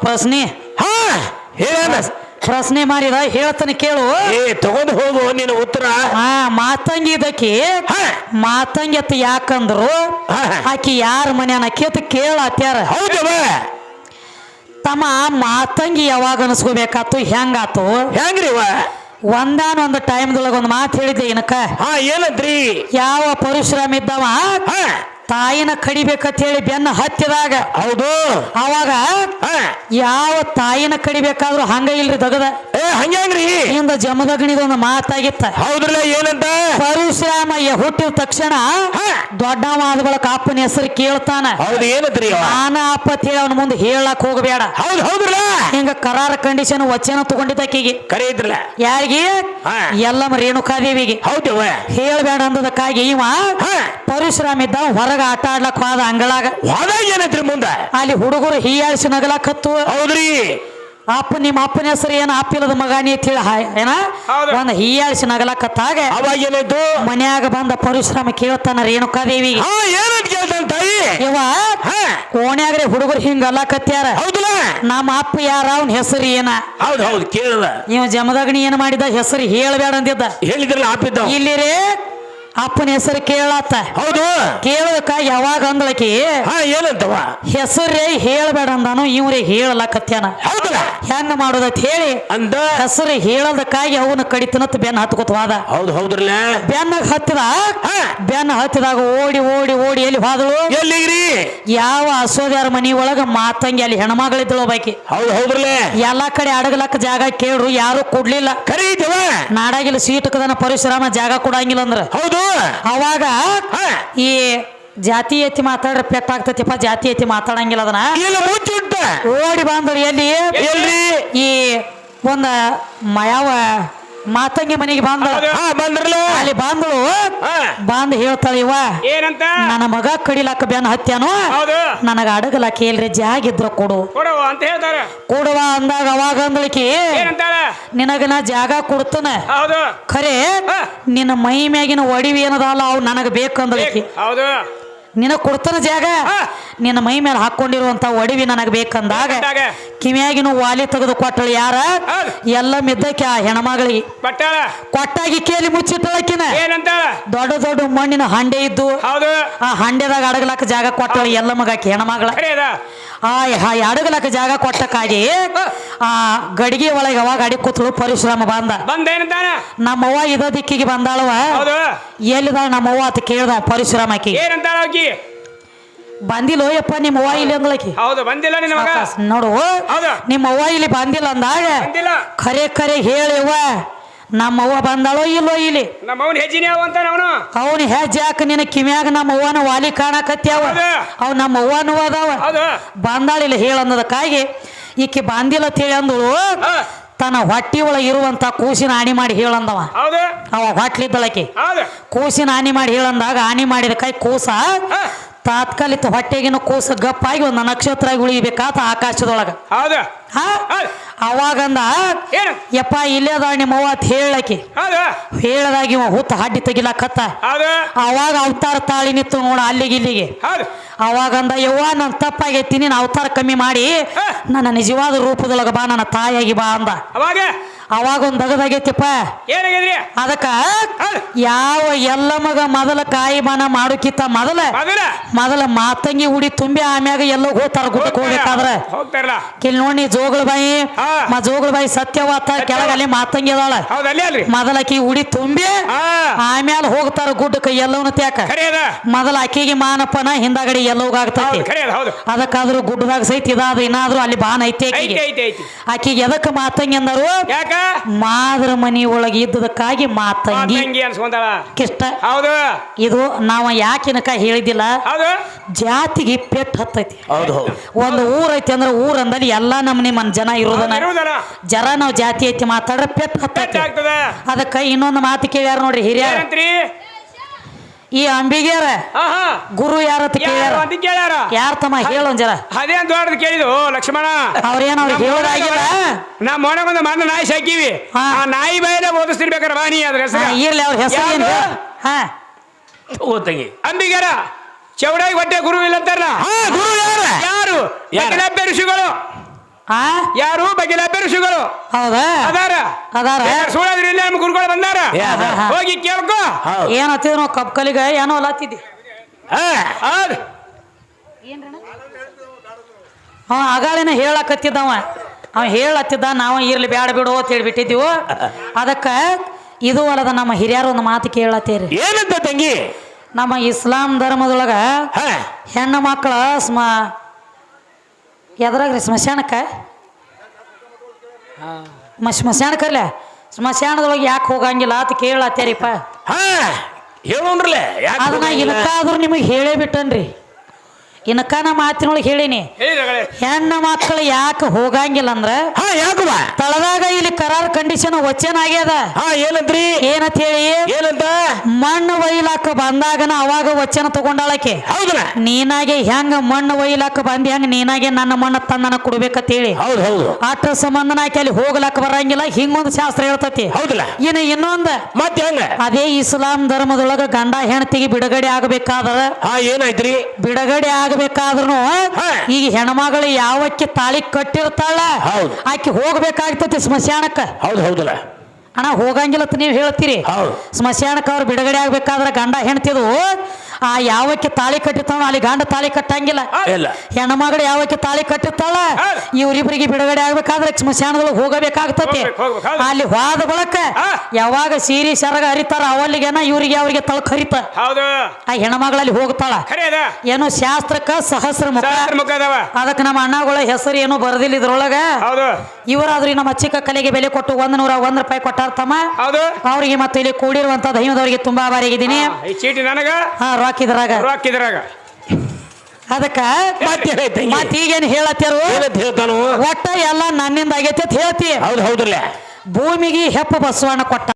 ಪ್ರಶ್ನೆ. ಹಾ ಹೇಳ ಪ್ರಶ್ನೆ ಮಾಡಿದ ಹೇಳ್ತಾನೆ ಕೇಳು. ಏ ತಗೊಂಡು ಹೋಗು ನಿನ್ನ ಉತ್ತರ. ಹಾ ಮಾತಂಗಿ ಇದಕ್ಕೆ. ಮಾತಂಗಿ ಅತ್ತ ಯಾಕಂದ್ರು? ಹಾ. ಆಕಿ ಯಾರ ಮನ್ಯಾನ? ಕೇತ ಕೇಳತ್ಯಾರ ಹೌದವ ತಮ್ಮ ಮಾತಂಗಿ ಯಾವಾಗ ಅನ್ಸ್ಕೋಬೇಕಾತು? ಹೆಂಗಾತು? ಹೆಂಗ್ರಿ ಇವ ಒಂದಾನ ಒಂದು ಟೈಮ್ದೊಳಗ ಒಂದು ಮಾತು ಹೇಳಿದ್ದೆ ಏನಕ್ಕ? ಹಾ ಏನಂತ್ರಿ ಯಾವ ಪರಶುರಾಮ ಇದ್ದವ? ತಾಯಿನ ಕಡಿಬೇಕಂತ ಹೇಳಿ ಬೆನ್ನ ಹತ್ತಿದಾಗ ಹೌದು. ಅವಾಗ ಯಾವ ತಾಯಿನ ಕಡಿಬೇಕಾದ್ರೂ ಹಂಗ ಇಲ್ರಿ ದಗದ ಏ ಹಂಗ್ಯಾಂಗ್ರಿ ಇಂದ ಜಮದಗಣಿದ ಒಂದು ಮಾತಾಗಿತ್ತ. ಹೌದ್ರಲ್ಲ ಏನಂತ? ಪರಶುರಾಮ ಹುಟ್ಟಿದ ತಕ್ಷಣ ದೊಡ್ಡ ದೊಡ್ಡವ ಆದ ಬಳಕ ಅಪ್ಪನ ಹೆಸರು ಕೇಳ್ತಾನ. ಹೌದು ಏನತ್ರಿ ನಾನ ಅಪ್ಪ ಅಂತ ಹೇಳಿ ಅವನ ಮುಂದೆ ಹೇಳಕ್ ಹೋಗಬೇಡ. ಹೌದು ಹೌದ್ರಲ್ಲ? ಹಿಂಗ ಕರಾರ ಕಂಡೀಷನ್ ವಚನ ತಗೊಂಡಿದ್ದಕ್ಕಿಗೆ. ಕರೆ ಇದ್ರಲ್ಲ ಯಾರಿಗೆ. ಎಲ್ಲಮ್ಮ ರೇಣುಕಾದೇವಿಗೆ. ಹೌದು ಹೇಳ್ಬೇಡ ಅಂದದಕ್ಕಾಗಿ ಇವ ಪರಶುರಾಮ ಇದ್ದ ಹೊರಗ ಆಟ ಆಡ್ಲಕ್ ಹೋದ ಅಂಗಳಾಗ. ಹೋದಾಗ ಏನತ್ರಿ ಮುಂದೆ? ಅಲ್ಲಿ ಹುಡುಗರು ಹೀಯಾಳಿಸಿ ನಗಲಕತ್ತು ಹೌದ್ರಿ. ಅಪ್ಪ ನಿಮ್ಮ ಅಪ್ಪನ ಹೆಸರು ಏನ ಅಪ್ಪಿಲ್ಲದ ಮಗಾನಿ ಅಂತ ಹೇಳಿ ಹಾಯ್- ಏನ. ಒಂದ್ ಹೀಯಾಳಿಸಿ ನಗಲಕತ್ತಾಗ ಅವಾಗ ಏನಾಯ್ತು ಮನ್ಯಾಗ ಬಂದ ಪರಿಶ್ರಮ ಕೇಳ್ತಾನ ಏನು ಕದೇವಿ ಏನಂತ ಕೇಳ್ತಾನ ತಾಯಿ? ಇವ ಹಾ. ಓಣ್ಯಾಗ್ರೆ ಹುಡುಗರು ಹಿಂಗ ಅಲ್ಲಕತ್ಯಾರ ಹೌದಲ್ಲ. ನಮ್ಮ ಅಪ್ಪ ಯಾರ ಅವನ ಹೆಸರು ಏನ? ಹೌದು ಹೌದು ಕೇಳಲ್ಲ. ಇವ ಜಮದಗ್ನಿ ಏನ್ ಮಾಡಿದ ಹೆಸರು ಹೇಳಬೇಡ ಅಂದಿದ್ದ. ಹೇಳಿದ್ರಲ್ಲ ಆಪಿದ್ದ ಇಲ್ಲಿರೇ ಅಪ್ಪನ ಹೆಸರು ಕೇಳತ್ತ ಹೌದು. ಕೇಳದಕ್ಕ ಯಾವಾಗ ಅಂದಳಕಿ? ಏನಂತವ? ಹೆಸರೇ ಹೇಳಬೇಡ ಅಂದಾನು ಇವ್ರೇ ಹೇಳಲಕತ್ಯಾನ. ಹೌದಲ್ಲ ಹೆಂಗ ಮಾಡೋದತ್ ಹೇಳಿ. ಅಂದ? ಹೆಸರು ಹೇಳದಕ್ಕಾಗಿ ಅವನ ಕಡಿತನತ್ ಬೆನ್ನ ಹತ್ಕೋತವಾದ ಹೋದ. ಹೌದು ಹೌದ್ರಲ್ಲ? ಬೆನ್ನ ಹತ್ತಿದ? ಬೆನ್ನ ಹತ್ತಿದಾಗ ಓಡಿ ಓಡಿ ಓಡಿ ಎಲ್ಲಿ ಹೋದಳು? ಎಲ್ಲಿಗ್ರಿ? ಯಾವ ಅಸೋದ್ಯಾರ ಮನಿ ಒಳಗ ಮಾತಂಗಿ ಅಲ್ಲಿ ಹೆಣ್ಮಗಳಿದ್ದಳು ಬಾಕಿ. ಹೌದು ಹೌದ್ರಲ್ಲ? ಎಲ್ಲಾ ಕಡೆ ಅಡಗಲಕ್ಕ ಜಾಗ ಕೇಳ್ರು ಯಾರು ಕೊಡ್ಲಿಲ್ಲ. ಕರೆ ಐತವ ನಾಡಾಗಿಲ್ಲ ಸೀಟಕದನ ಪರಶುರಾಮ ಜಾಗ ಕೊಡಂಗಿಲ್ಲ ಅಂದ್ರ. ಹೌದು. ಅವಾಗ ಈ ಜಾತಿ ಎತ್ತಿ ಮಾತಾಡ್ರ ಪೆಟ್ಟಾಗ್ತತಿಪ್ಪ ಜಾತಿ ಎತ್ತಿ ಮಾತಾಡಂಗಿಲ್ಲ ಅದನ್ನ. ಮುಚ್ಚುಂಟ. ಓಡಿ ಬಂದ್ರು? ಎಲ್ಲಿ? ಎಲ್ರಿ ಈ ಒಂದ ಮಾಯಾವ ಮಾತಂಗಿ ಮನೆಗೆ ಬಂದ್ರಲ್ಲ ಅಲ್ಲಿ ಬಂದಳು. ಹಾ. ಬಂದ್ ಹೇಳ್ತಾಳೆ ಇವ ಏನಂತ? ನನ್ನ ಮಗ ಕಡಿಲಾಕ ಬೆನ್ನ ಹತ್ಯಾನು? ಹೌದು. ನನಗ ಅಡಗಲಾಕ ಎಲ್ರಿ ಜಾಗ ಇದ್ರ ಕೊಡು. ಅಂತ ಹೇಳ್ತಾರ. ಕೊಡುವ ಅಂದಾಗ ಅವಾಗ ಅಂದಳಿಕಿ ಏನಂತಾಳ? ನಿನಗ ನಾ ಜಾಗ ಕೊಡ್ತನ. ಹೌದು. ಖರೆ ನಿನ್ನ ಮೈ ಮ್ಯಾಗಿನ ಒಡಿವಿ ಏನದಲ್ಲ ಅವ್ ನನಗ ಬೇಕು. ಅಂದಳಿಕಿ ಹೌದು. ನಿನಗ್ ಕೊಡ್ತಾನ ಜಾಗ. ನಿನ್ನ ಮೈ ಮೇಲೆ ಹಾಕೊಂಡಿರುವಂತ ಒಡಿವಿ ನನಗೆ ಬೇಕಂದಾಗ ಕಿವಿಯಾಗಿನೂ ವಾಲಿ ತೆಗೆದು ಕೊಟ್ಟಳು ಯಾರ ಎಲ್ಲ ಮಿದ್ದಕ್ಕೆ ಆ ಹೆಣ್ಮಗಳಿಗೆ. ಕೊಟ್ಟಾಗಿ ಕೇಳಿ ಮುಚ್ಚಿಟ್ಟಳಕಿನ ದೊಡ್ಡ ದೊಡ್ಡ ಮಣ್ಣಿನ ಹಂಡೆ ಇದ್ದು ಆ ಹಂಡೆದಾಗ ಅಡಗಲಾಕ ಜಾಗ ಕೊಟ್ಟಳು ಎಲ್ಲ ಮಗಕ್ಕೆ ಹೆಣ್ಮಗಳ. ಆ ಅಡಗಲಕ್ಕ ಅಡಗಲಾಕ ಜಾಗ ಕೊಟ್ಟಕ್ಕಾಗಿ ಆ ಗಡಿಗೆ ಒಳಗೆ ಅವಾಗ ಅಡಿ ಕೂತಳು ಪರಿಶ್ರಮ ಬಂದ. ನಮ್ಮವ್ವ ಇದ ದಿಕ್ಕಿಗೆ ಬಂದಾಳವ ಎಲ್ಲಿದಾಳ ನಮ್ಮವ್ವ ಅಂತ ಕೇಳ್ದ ಪರಿಶ್ರಮಕ್ಕೆ ಬಂದಿಲ್ಲ ಯಪ್ಪ ನಿಮ್ಮ ಅವ್ವ ಇಲ್ಲಿ ಅಂದ್ಲಕಿ ಹೌದು ಬಂದಿಲ್ಲ ನಿನ್ನ ಮಗ? ನೋಡು ಹೌದು. ನಿಮ್ಮ ಅವ್ವ ಇಲ್ಲಿ ಬಂದಿಲ್ಲ ಅಂದಾಗ ಬಂದಿಲ್ಲ. ಖರೆ ಖರೆ ಹೇಳಿವ ನಮ್ಮ ಅವ್ವ ಬಂದಾಳೋ ಇಲ್ಲೋ ಇಲ್ಲಿ. ನಮ್ಮ ಅವನ್ ಹೆಜ್ಜಿನೇ ಅವ ಅಂತಾನ ಅವನು? ಅವನು ಹೆಜ್ಜೆ ಹಾಕ ನಿನ್ನ ಕಿಮ್ಯಾಗ ನಮ್ಮ ಅವ್ವನ ವಾಲಿ ಕಾಣಕತ್ಯಾವ ಅವ. ನಮ್ಮ ಅವ್ವನು ಅದಾವ. ಹೌದು. ಬಂದಾಳಿಲ್ಲ ಹೇಳನ್ನದಕ್ಕಾಗಿ ಈಕಿ ಬಂದಿಲ್ಲ ಅಂತ ಹೇಳಿ ಅಂದಳು. ತನ್ನ ಹೊಟ್ಟಿ ಒಳಗೆ ಇರುವಂತ ಕೂಸಿನ ಆಣಿ ಮಾಡಿ ಹೇಳಂದವ ಅವ ಹೊಟ್ಲಿದ್ದಳಕಿ. ಕೂಸಿನ ಆಣಿ ಮಾಡಿ ಹೇಳಂದಾಗ ಆನಿ ಮಾಡಿದ ಕೈ ಕೂಸ. ತಾತ್ಕಾಲಿಕ ಹೊಟ್ಟೆಗಿನ ಕೂಸ ಗಪ್ಪಾಗಿ ಒಂದು ನಕ್ಷತ್ರ ಉಳಿಬೇಕಾತ ಆಕಾಶದೊಳಗ. ಹೌದಾ. ಅವಾಗಂದ ಏನು? ಯಪ್ಪ ಇಲ್ಲೇ ಅದಾಳ ನಿಮ್ಮ ಅವ್ವ ಅಂತ ಹೇಳಕಿ ಹೌದು? ಹೇಳದಾಗ ಇವ ಹುತ್ತ ಹಡ್ಡಿ ತೆಗಿಲಾಕತ್ತ. ಹೌದು? ಅವಾಗ ಅವತಾರ ತಾಳಿ ನಿತ್ತು ನೋಡ ಅಲ್ಲಿಗೆ ಇಲ್ಲಿಗೆ. ಹೌದು. ಅವಾಗಂದ ಯವ್ವ ನಾನು ತಪ್ಪಾಗೈತಿ ನೀನು ಅವತಾರ ಕಮ್ಮಿ ಮಾಡಿ ನನ್ನ ನಿಜವಾದ ರೂಪದೊಳಗ ಬಾ ನನ್ನ ತಾಯಿಯಾಗಿ ಬಾ ಅಂದ. ಅವಾಗ? ಅವಾಗ ಒಂದು ದಗದಾಗೈತಿಪ್ಪ. ಏನಾಗಿದ್ರಿ? ಅದಕ್ಕ ಹೌದು. ಯಾವ ಎಲ್ಲ ಮಗ ಮೊದಲ ಕಾಯಿ ಬಾನ ಮಾಡೋಕಿತ್ತ ಮೊದಲ ಮೊದಲ? ಮೊದಲ ಮಾತಂಗಿ ಉಡಿ ತುಂಬಿ ಆಮ್ಯಾಗ ಎಲ್ಲ ಹೋಗ್ತಾರ ಗುಡ್ಡಕ್ಕೆ ಹೋಗ್ಬೇಕಾದ್ರೆ. ಹೋಗ್ತಾರಲ್ಲ. ಕಿಲ್ ನೋಡಿ ಜೋಗಳ ಬಾಯಿ. ಹಾ. ಮ ಜೋಗಳ ಬಾಯಿ ಸತ್ಯವಾತ ಕೆಳಗ ಅಲ್ಲಿ ಮಾತಂಗಿ ಅದಾಳ. ಮೊದಲಕಿ ಉಡಿ ತುಂಬಿ ಆಮ್ಯಾಲ ಹೋಗ್ತಾರ ಗುಡ್ಡಕ್ಕೆ ಎಲ್ಲವನ್ನ ತ್ಯಾಕ. ಮೊದಲ ಆಕಿಗೆ ಮಾನಪ್ಪನ ಹಿಂದಾಗಡೆ ಎಲ್ಲೋಗಾಗ್ತೈತಿ ಆಗ್ತೈತಿ ಅದಕ್ಕಾದ್ರೂ ಗುಡ್ಡದಾಗ ಸಹಿತ ಇದಾದ ಏನಾದ್ರೂ ಅಲ್ಲಿ ಬಾನ ಐತಿ ಐತಿ ಆಕಿಗೆ ಎದಕ್ಕೆ ಮಾತಂಗಿ ಅಂದರು? ಮಾದ್ರ ಮನಿ ಒಳಗೆ ಇದ್ದದಕ್ಕಾಗಿ ಮಾತಂಗಿ. ಕಿಷ್ಟ. ಇದು ನಾವ ಯಾಕಿನಕ ಹೇಳಿದಿಲ್ಲ ಜಾತಿಗೆ ಪೆಟ್ಟು ಹತ್ತೈತಿ. ಒಂದು ಊರ್ ಐತಿ ಅಂದ್ರೆ ಊರ್ ಅಂದಲ್ಲಿ ಎಲ್ಲಾ ನಮ್ನಿ ಮನ್ ಜನ ಇರೋದನ ಇರುವುದಲ್ಲ ಜರ ನಾವು ಜಾತಿ ಐತಿ ಮಾತಾಡ್ರೆ ಪೆಪ್ ಹತ್ತೈತಿ ಆಗ್ತದ. ಅದಕ್ಕ ಇನ್ನೊಂದು ಮಾತು ಕೇಳ್ಯಾರ ನೋಡ್ರಿ ಹಿರಿಯರ. ಈ ಅಂಬಿಗ್ಯಾರ ಗುರು ಯಾರತ್ತ ಕೇಳ್ಯಾರ ಯಾರು ಅಂತ ಕೇಳ್ಯಾರ? ಯಾರ ತಮ್ಮ? ಹೇಳೊಂದ್ ಜರ. ಅದೇ ಅಂತ ದೊಡ್ಡದು ಕೇಳಿದು ಲಕ್ಷ್ಮಣ. ಅವ್ರೇನ್ ಅವ್ರಿಗೆ ಹೇಳೋದಾಗಿಲ್ಲ ನಮ್ಮ ಮೊಣಗೊಂದು ಮಣ್ಣ ನಾಯಿ ಸಾಕಿವಿ. ಆ ನಾಯಿ ಬೈದ ಓದಿಸ್ತಿರ್ಬೇಕಾರ ವಾಣಿ ಅದ್ರ ಹೆಸರು. ಇರ್ಲಿ ಅವ್ರ ಹೆಸರು ಏನು? ಹಾ. ಓ ತಂಗಿ. ಅಂಬಿಗರ ಚೌಡಾಗಿ ಹೊಟ್ಟೆ ಗುರು ಇಲ್ಲ ಅಂತಾರ ಹಾ ಗುರು ಯಾರು? ಯಾರು? ಋಷಿಗಳು. ಆ? ಯಾರು? ಬಗೆಲ ಶುಗರು ಹೌದಾ? ಅದಾರ. ಅದಾರ? ಸುಳ್ಳಾದ್ರಿ ಇಲ್ಲ ನಮ್ಮ ಗುರುಗಳು ಬಂದಾರ. ಹೋಗಿ ಕೇಳ್ಕೊ. ಏನ್ ಹತ್ತಿದ್ರು ನಾವು ಕಪ್ ಕಲಿಗ? ಏನೋ ಅಲ್ಲತ್ತಿದ್ದಿ ಹಾ ಆಗಾಳಿನ ಅವ ಅಗಾಳಿನ ಹೇಳಕತ್ತಿದ್ದವ. ಅವ ಹೇಳತ್ತಿದ್ದ ನಾವು ಇರ್ಲಿ ಬ್ಯಾಡ ಬಿಡು ಅಂತ ಹೇಳ್ಬಿಟ್ಟಿದ್ದೀವು. ಅದಕ್ಕ ಇದು ಅಲ್ಲದ ನಮ್ಮ ಹಿರಿಯರು ಒಂದು ಮಾತು ಕೇಳತ್ತೀರಿ. ಏನಂತ ತಂಗಿ? ನಮ್ಮ ಇಸ್ಲಾಂ ಧರ್ಮದೊಳಗ ಹಾ. ಹೆಣ್ಣು ಮಕ್ಕಳ ಸ್ಮ ಎದ್ರಾಗ್ರಿ ಸ್ಮಶಾನಕ್ಕೆ? ಮ ಸ್ಮಶಾನಕ್ಕಲ್ಲ ಸ್ಮಶಾನದೊಳಗೆ ಯಾಕೆ ಹೋಗಂಗಿಲ್ಲ ಅಂತ ಕೇಳತ್ತೇರಿಪ್ಪ ಹಾ ಹೇಳೋಣ್ರಲೆ ಯಾಕೆ ಅದನ್ನ ಇನ್ಕಾದ್ರೂ ನಿಮಗೆ ಹೇಳೇ ಬಿಟ್ಟನ್ರಿ. ಇನ್ಕ ನಾ ಮಾತಿನೊಳಗೆ ಹೇಳೀನಿ. ಹೆಣ್ಣು ಮಕ್ಕಳು ಯಾಕೆ ಹೋಗಂಗಿಲ್ಲ ಅಂದ್ರ ತಳದಾಗ ಇಲ್ಲಿ ಕರಾರ್ ಕಂಡೀಷನ್ ವಚನ ಆಗ್ಯದ. ಹಾ ಏನಂತ್ರಿ ಏನಂತ ಹೇಳಿ? ಏನಂತ? ಮಣ್ಣು ಒಯ್ಲಾಕ ಬಂದಾಗನ ಅವಾಗ ವಚನ ತಗೊಂಡಾಳಕ್ಕೆ. ಹೌದಲ್ಲ ನೀನಾಗೆ ಹೆಂಗ ಮಣ್ಣು ಒಯ್ಲಾಕ ಬಂದಿ ಹೆಂಗ ನೀನಾಗೆ ನನ್ನ ಮಣ್ಣು ತಂದನ ಕೊಡ್ಬೇಕಂತ ಹೇಳಿ ಹೌದು ಹೌದು. ಅಟ್ರ ಸಂಬಂಧನ ಆಕೆ ಅಲ್ಲಿ ಹೋಗ್ಲಾಕ ಬರಂಗಿಲ್ಲ ಹಿಂಗೊಂದು ಶಾಸ್ತ್ರ ಹೇಳ್ತತಿ. ಹೌದಲ್ಲ? ಇನ್ನು ಇನ್ನೊಂದು. ಮತ್ತೆ ಹೆಂಗ? ಅದೇ ಇಸ್ಲಾಂ ಧರ್ಮದೊಳಗ ಗಂಡ ಹೆಣ್ತಿಗೆ ಬಿಡುಗಡೆ ಆಗ್ಬೇಕಾದ್ರ ಹಾ ಏನಾಯ್ತ್ರಿ? ಬಿಡುಗಡೆ ಆಗಬೇಕಾದ್ರೂ. ಈಗ ಹೆಣ್ಮಗಳು ಯಾವಕ್ಕೆ ತಾಳಿ ಕಟ್ಟಿರ್ತಾಳ ಹೌದು. ಆಕೆ ಹೋಗ್ಬೇಕಾಗ್ತತಿ ಸ್ಮಶಾನಕ್ಕ ಹೌದು ಹೌದಲ್ಲ ಅಣ್ಣ ಹೋಗಂಗಿಲ್ಲ ನೀವು ಹೇಳ್ತೀರಿ ಹೌದು ಸ್ಮಶಾನಕ್ಕೆ ಅವ್ರು ಬಿಡುಗಡೆ ಆಗ್ಬೇಕಾದ್ರೆ ಗಂಡ ಹೆಣ್ತಿದು ಆ ಯಾವಕ್ಕೆ ತಾಳಿ ಕಟ್ಟಿರ್ತಾವ ಅಲ್ಲಿ ಗಂಡ ತಾಳಿ ಕಟ್ಟಂಗಿಲ್ಲ. ಇಲ್ಲ. ಹೆಣ್ಮಗಳು ಯಾವಕ್ಕೆ ತಾಳಿ ಕಟ್ಟಿರ್ತಾಳ? ಇವರಿಬ್ಬರಿಗೆ ಇವ್ರಿಬ್ರಿಗೆ ಬಿಡುಗಡೆ ಆಗ್ಬೇಕಾದ್ರೆ ಸ್ಮಶಾನದೊಳಗೆ ಹೋಗಬೇಕಾಗ್ತತಿ. ಅಲ್ಲಿ ಹೋದ ಬಳಕ ಯಾವಾಗ ಸೀರಿ ಸರಗ ಹರಿತಾರ ಅವಲ್ಲಿಗೆನ ಇವ್ರಿಗೆ ಅವ್ರಿಗೆ ತಳಕ್ ಹರಿತ. ಹೌದು. ಆ ಹೆಣ್ಮಗಳಲ್ಲಿ ಹೋಗ್ತಾಳ. ಏನು ಶಾಸ್ತ್ರಕ್ಕ ಸಹಸ್ರ ಮುಖ. ಅದಕ್ಕೆ ನಮ್ಮ ಅಣ್ಣಗಳ ಹೆಸರು ಏನು ಬರದಿಲ್ಲ ಇದ್ರೊಳಗ. ಇವರಾದ್ರೂ ನಮ್ಮ ಚಿಕ್ಕ ಕಲೆಗೆ ಬೆಲೆ ಕೊಟ್ಟು ಒಂದ್ ನೂರ ಒಂದ್ ರೂಪಾಯಿ ಕೊಟ್ಟಾರ ತಮ್ಮ ಅವ್ರಿಗೆ ಮತ್ತೆ ಇಲ್ಲಿ ಕೂಡಿರುವಂತ ದೈವದವರಿಗೆ ತುಂಬಾ ಬಾರಿಗಿದ್ದೀನಿ ನನಗ ಇದ್ರಾಗ ರೊಕ್ಕ ಇದ್ರಾಗ ಅದಕ್ಕ ಮತ್ತೆ ಏನೈತೆ ತಂಗಿ? ಮತ್ ಈಗೇನ್ ಹೇಳತ್ತೇರು ಹೇಳ್ತಾನು. ಒಟ್ಟ ಎಲ್ಲ ನನ್ನಿಂದ ಆಗೈತೆ ಅಂತ ಹೇಳ್ತಿ. ಹೌದು ಹೌದ್ರಲ್ಲ. ಭೂಮಿಗೆ ಹೆಪ್ಪ ಬಸವಣ್ಣ ಕೊಟ್ಟ